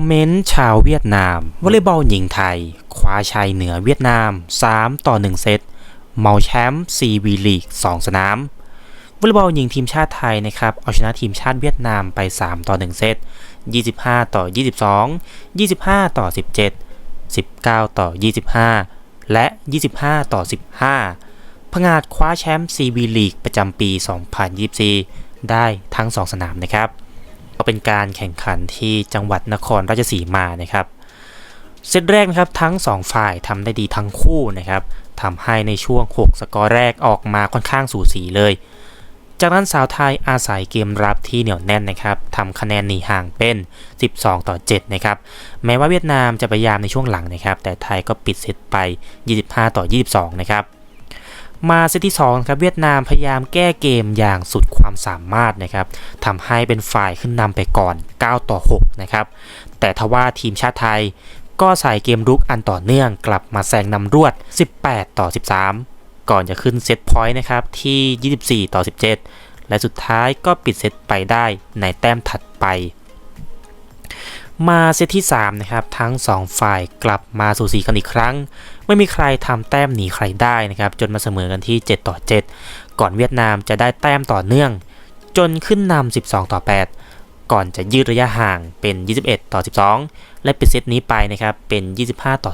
อมเมนต์ชาวเวียดนามวอลเลย์บอลหญิงไทย คว้าชัยเหนือเวียดนาม 3 ต่อ 1 เซตเมาแชมป์ซีวีลีก 2 สนามวอลเลย์บอลหญิงทีมชาติไทยนะครับเอาชนะทีมชาติเวียดนามไป 3 ต่อ 1 เซต 25 ต่อ 22 25 ต่อ 17 19 ต่อ 25 และ 25 ต่อ 15พงาดคว้าแชมป์ซีวีลีกประจำปี 2024 ได้ทั้ง 2 สนามนะครับ ก็เป็นการแข่งขันที่จังหวัดนครราชสีมานะครับเซตแรกนะครับทั้ง 2 ฝ่ายทำได้ดีทั้งคู่นะครับทำให้ในช่วง 6 สกอร์แรกออกมาค่อนข้างสูสีเลย จากนั้นสาวไทยอาศัยเกมรับที่เหนียวแน่นนะครับทำคะแนนหนีห่างเป็น 12 ต่อ 7 นะครับ แม้ว่าเวียดนามจะพยายามในช่วงหลังนะครับ แต่ไทยก็ปิดเซตไป 25 ต่อ 22 นะครับ มาเซตที่2ครับเวียดนามพยายามแก้เกมอย่างสุดความสามารถนะครับทำให้เป็นฝ่ายขึ้นนำไปก่อน 9 ต่อ 6 นะครับ แต่ทว่าทีมชาติไทยก็ใส่เกมรุกอันต่อเนื่องกลับมาแซงนำรวด 18 ต่อ 13 ก่อนจะขึ้นเซตพอยต์นะครับที่ 24 ต่อ 17 และสุดท้ายก็ปิดเซตไปได้ในแต้มถัดไป มาเซตที่ 3 นะครับ ทั้ง 2 ฝ่ายกลับมาสู่สีกันอีกครั้ง ไม่มีใครทำแต้มหนีใครได้นะครับ จนมาเสมอกันที่ 7 ต่อ 7 ก่อนเวียดนามจะได้แต้มต่อเนื่อง จนขึ้นนำ12 ต่อ 8 ก่อนจะยืดระยะห่างเป็น 21 ต่อ 12 และปิดเซตนี้ไปนะครับเป็น 25 ต่อ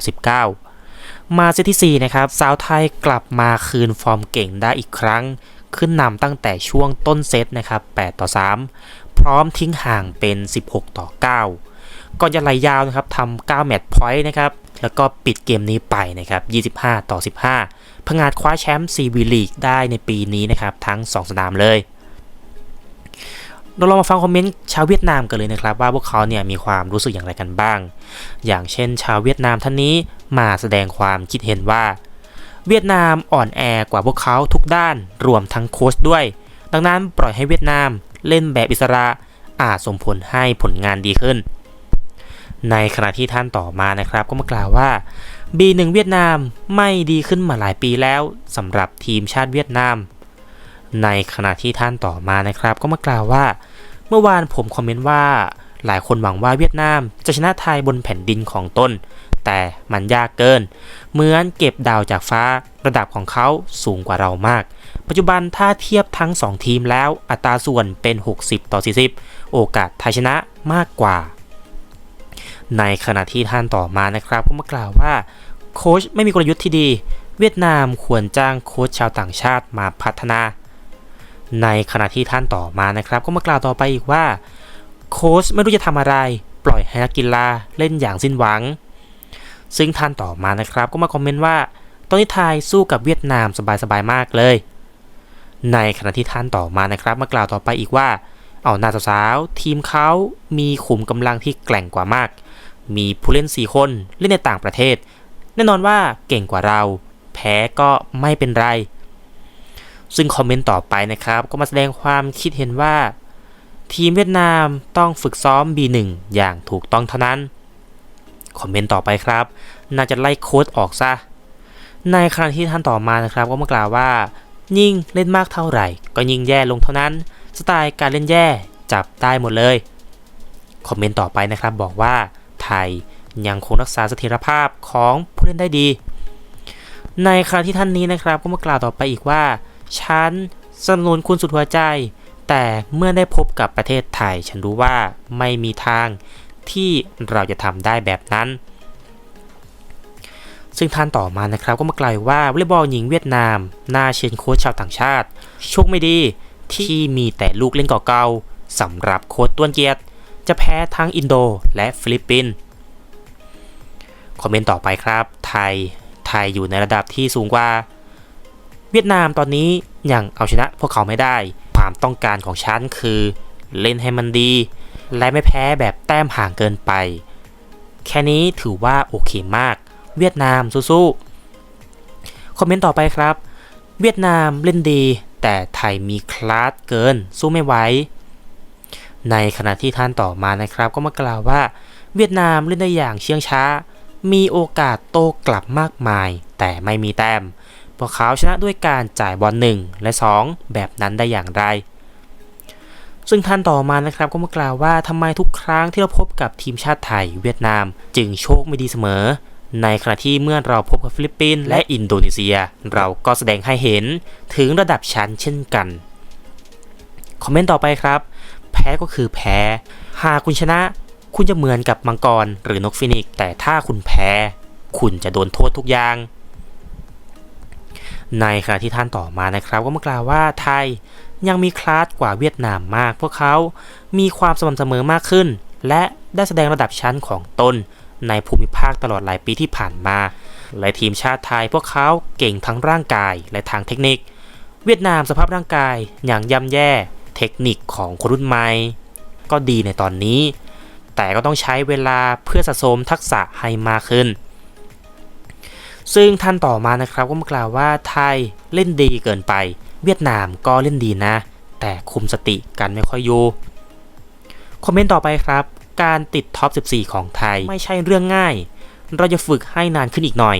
19 มาเซตที่ 4 นะครับสาวไทยกลับมาคืนฟอร์มเก่งได้อีกครั้ง ขึ้นนำตั้งแต่ช่วงต้นเซตนะครับ8ต่อ 3 พร้อมทิ้งห่างเป็น 16 ต่อ 9 ก่อนจะไหลยาวนะครับทำ9แมตช์พอยต์นะครับแล้วก็ปิดเกมนี้ไปนะครับ 25 ต่อ 15พงาดคว้าแชมป์ซีวีลีกได้ในปีนี้นะครับ ทั้ง 2 สนามเลย เราลองมาฟังคอมเมนต์ชาวเวียดนามกันเลยนะครับ ว่าพวกเขาเนี่ยมีความรู้สึกอย่างไรกันบ้าง อย่างเช่น ชาวเวียดนามท่านนี้มาแสดงความคิดเห็นว่า เวียดนามอ่อนแอกว่าพวกเขาทุกด้านรวมทั้งโค้ชด้วย ดังนั้นปล่อยให้เวียดนามเล่นแบบอิสระอาจส่งผลให้ผลงานดีขึ้น ในขณะที่ท่านต่อมานะครับ ก็มากล่าวว่า B1 เวียดนามไม่ดีขึ้นมาหลายปีแล้วสำหรับทีมชาติเวียดนาม ในขณะที่ท่านต่อมานะครับ ก็มากล่าวว่า เมื่อวานผมคอมเมนต์ว่า หลายคนหวังว่าเวียดนามจะชนะไทยบนแผ่นดินของตนแต่มันยากเกิน เหมือนเก็บดาวจากฟ้าระดับของเขาสูงกว่าเรามาก ปัจจุบันถ้าเทียบทั้ง 2 ทีมแล้วอัตราส่วนเป็น 60 ต่อ 40 โอกาสไทยชนะมากกว่า ในขณะที่ท่านต่อมานะครับ ก็มากล่าวว่าโค้ชไม่มีกลยุทธ์ที่ดี เวียดนามควรจ้างโค้ชชาวต่างชาติมาพัฒนา ในขณะที่ท่านต่อมานะครับ ก็มากล่าวต่อไปอีกว่าโค้ชไม่รู้จะทำอะไร ปล่อยให้นักกีฬาเล่นอย่างสิ้นหวัง ซึ่งท่านต่อมานะครับ ก็มาคอมเมนต์ว่าตอนนี้ไทยสู้กับเวียดนามสบายๆมากเลย ในขณะที่ท่านต่อมานะครับ มากล่าวต่อไปอีกว่า เอาหน้าสาวๆทีมเขามีขุมกำลังที่แกร่งกว่ามาก มีผู้เล่น 4 คนเล่นในต่างประเทศ แน่นอนว่าเก่งกว่าเรา แพ้ก็ไม่เป็นไร ซึ่งคอมเมนต์ต่อไปนะครับ ก็มาแสดงความคิดเห็นว่า ทีมเวียดนามต้องฝึกซ้อม B1 อย่างถูกต้องเท่านั้น คอมเมนต์ต่อไปครับ น่าจะไล่โค้ดออกซะ ในขณะที่ท่านต่อมานะครับ ก็มากล่าวว่า ยิ่งเล่นมากเท่าไหร่ ก็ยิ่งแย่ลงเท่านั้น สไตล์การเล่นแย่จับได้หมดเลย คอมเมนต์ต่อไปนะครับบอกว่า ไทย ยังคงรักษาเสถียรภาพของผู้เล่นได้ดี ในขณะที่ท่านนี้นะครับก็มากล่าวต่อไปอีกว่า ฉันสนับสนุนคุณสุดหัวใจ แต่เมื่อได้พบกับประเทศไทย ฉันรู้ว่าไม่มีทางที่เราจะทำได้แบบนั้น ซึ่งท่านต่อมานะครับก็มากล่าวว่าวอลเลย์บอลหญิงเวียดนามน่าเชิญโค้ชชาวต่างชาติโชคไม่ดีที่มีแต่ลูกเล่นเก่าๆสำหรับโค้ชต้วนเกียรติ จะแพ้ทั้งอินโดและฟิลิปปินส์คอมเมนต์ต่อไปครับ ไทย ไทยอยู่ในระดับที่สูงกว่า เวียดนามตอนนี้ยังเอาชนะพวกเขาไม่ได้ ความต้องการของฉันคือ เล่นให้มันดี และไม่แพ้แบบแต้มห่างเกินไป แค่นี้ถือว่าโอเคมาก เวียดนามสู้ๆ คอมเมนต์ต่อไปครับ เวียดนามเล่นดี แต่ไทยมีคลาสเกิน สู้ไม่ไหว ในขณะที่ท่านต่อมานะครับ ก็มากล่าวว่า เวียดนามเล่นได้อย่างเชื่องช้า มีโอกาสโต้กลับมากมาย แต่ไม่มีแต้มพวกเขาชนะด้วยการจ่ายบอล1และ 2 แบบนั้นได้อย่างไร ซึ่งท่านต่อมานะครับก็มากล่าวว่าทำไมทุกครั้งที่เราพบกับทีมชาติไทย เวียดนามจึงโชคไม่ดีเสมอ ในขณะที่เมื่อเราพบกับฟิลิปปินส์และอินโดนีเซีย เราก็แสดงให้เห็นถึงระดับชั้นเช่นกัน คอมเมนต์ต่อไปครับ แพ้ก็คือแพ้ หากคุณชนะ คุณจะเหมือนกับมังกรหรือนกฟินิกซ์แต่ถ้าคุณแพ้ คุณจะโดนโทษทุกอย่าง ในขณะที่ท่านต่อมานะครับ ก็มากล่าวว่าไทยยังมีคลาสกว่าเวียดนามมาก พวกเขามีความสม่ำเสมอมากขึ้น และได้แสดงระดับชั้นของตนในภูมิภาคตลอดหลายปีที่ผ่านมา และทีมชาติไทยพวกเขาเก่งทั้งร่างกายและทางเทคนิค เวียดนามสภาพร่างกายอย่างย่ำแย่ เทคนิคของคนรุ่นใหม่ ก็ดีในตอนนี้ แต่ก็ต้องใช้เวลาเพื่อสะสมทักษะให้มากขึ้น ซึ่งท่านต่อมานะครับก็มากล่าวว่าไทยเล่นดีเกินไป เวียดนามก็เล่นดีนะ แต่คุมสติกันไม่ค่อยอยู่คอมเมนต์ต่อไปครับ การติดท็อป 14 ของไทยไม่ใช่เรื่องง่าย เราจะฝึกให้นานขึ้นอีกหน่อย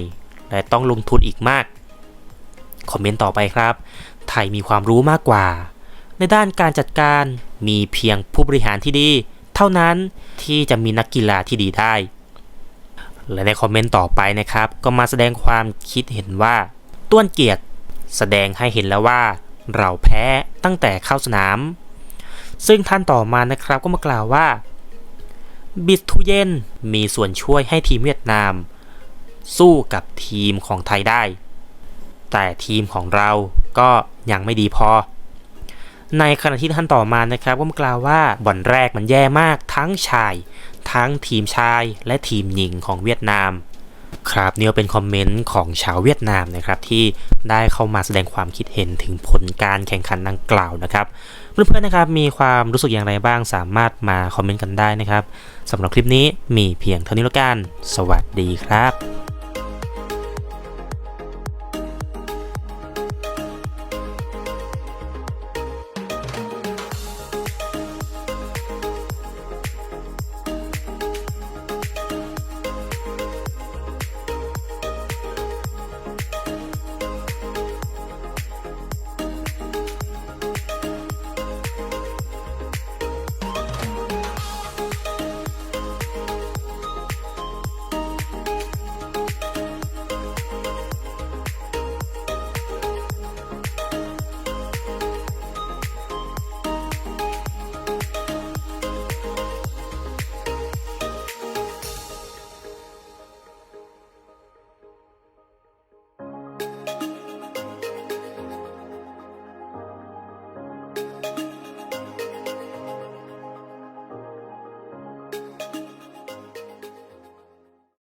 และต้องลงทุนอีกมาก คอมเมนต์ต่อไปครับ ไทยมีความรู้มากกว่า ในด้านการจัดการมีเพียงผู้บริหารที่ดี เท่านั้นที่จะมีนักกีฬาที่ดีได้ และในคอมเมนต์ต่อไปนะครับ ก็มาแสดงความคิดเห็นว่า ต้วนเกียรติแสดงให้เห็นแล้วว่า เราแพ้ตั้งแต่เข้าสนาม ซึ่งท่านต่อมานะครับก็มากล่าวว่า บิสทูเยนมีส่วนช่วยให้ทีมเวียดนาม สู้กับทีมของไทยได้ แต่ทีมของเราก็ยังไม่ดีพอ ในขณะที่ท่านต่อมานะครับก็กล่าวว่าบ่อลแรกมันแย่มากทั้งชาย ทั้งทีมชายและทีมหญิงของเวียดนาม ครับนี่ก็เป็นคอมเมนต์ของชาวเวียดนามนะครับที่ได้เข้ามาแสดงความคิดเห็นถึงผลการแข่งขันดังกล่าวนะครับเพื่อนๆนะครับมีความรู้สึกอย่างไรบ้างสามารถมาคอมเมนต์กันได้นะครับสำหรับคลิปนี้มีเพียงเท่านี้แล้วกัน สวัสดีครับ